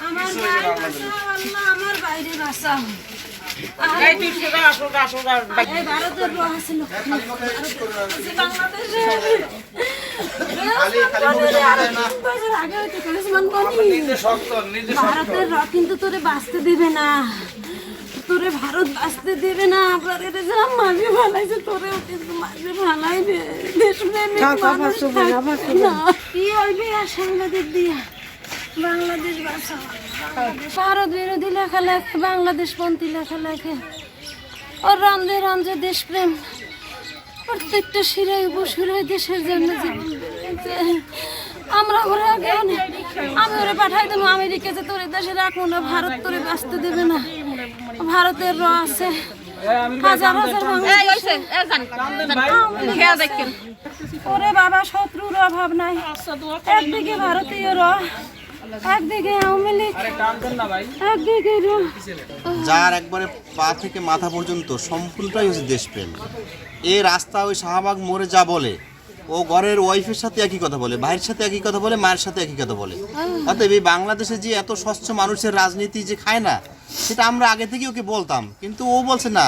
আমার আমার বাইরে ভারতের লোক আছে লোক। যে বাংলাদেশে। বছর আগে হয়তো করেছিলাম বলি। ভারতের র কিন্তু তোরে বাঁচতে দেবে না। তোরে ভারত বাঁচতে দেবে না আপনার এটা যা মাঝে ভালাইছে তোরে কিন্তু মাঝে ভালাইবে দেশপ্রেমিক মানুষ না। কি হইবে আর সাংবাদিক দিয়া? বাংলাদেশ ভারত বিরোধী লেখা লেখে বাংলাদেশ পন্থী লেখা লেখে ওর রন্ধে দেশপ্রেম প্রত্যেকটা শিরায় উপশিরায় দেশের জন্য আমরা ওরা আমি ওরা পাঠাই দেবো আমেরিকা যে তোর দেশে রাখব না ভারত তোরে বাঁচতে দেবে না। ভারতের র আছে। হাজার হাজার ওরে বাবা শত্রুর অভাব নাই। একদিকে ভারতীয় র একদিকে আওয়ামী লীগ একদিকে যার একবারে পা থেকে মাথা পর্যন্ত সম্পূর্ণটাই হচ্ছে দেশপ্রেম। এ রাস্তা ওই শাহবাগ মোড়ে যা বলে ও ঘরের ওয়াইফের সাথে একই কথা বলে ভাইয়ের সাথে একই কথা বলে মায়ের সাথে একই কথা বলে। অতএব এই বাংলাদেশে যে এত স্বচ্ছ মানুষের রাজনীতি যে খায় না সেটা আমরা আগে থেকে ওকে বলতাম। কিন্তু ও বলছে না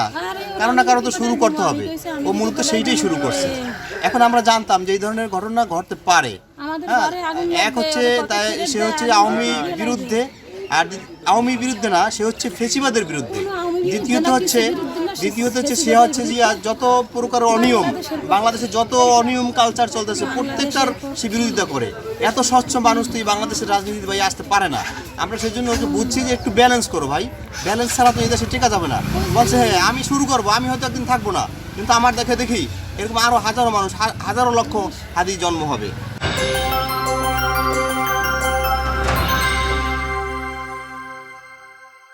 কারও না কারও তো শুরু করতে হবে। ও মূলত সেইটাই শুরু করছে। এখন আমরা জানতাম যে এই ধরনের ঘটনা ঘটতে পারে। হ্যাঁ এক হচ্ছে তাই সে হচ্ছে আওয়ামী বিরুদ্ধে আর আওয়ামী বিরুদ্ধে না সে হচ্ছে ফেসিবাদের বিরুদ্ধে। দ্বিতীয়ত হচ্ছে দ্বিতীয়ত হচ্ছে সে হচ্ছে যে আজ যত প্রকার অনিয়ম বাংলাদেশে যত অনিয়ম কালচার চলতেছে প্রত্যেকটার সে বিরোধিতা করে। এত স্বচ্ছ মানুষ তো এই বাংলাদেশের রাজনীতি ভাই আসতে পারে না। আমরা সেই জন্য ওকে বুঝছি যে একটু ব্যালেন্স করো ভাই। ব্যালেন্স ছাড়া তো এই দেশে টেকা যাবে না। বলছে হ্যাঁ আমি শুরু করব আমি হয়তো একদিন থাকব না। কিন্তু আমার দেখে দেখি এরকম আরও হাজারো মানুষ হাজারো লক্ষ হাদি জন্ম হবে।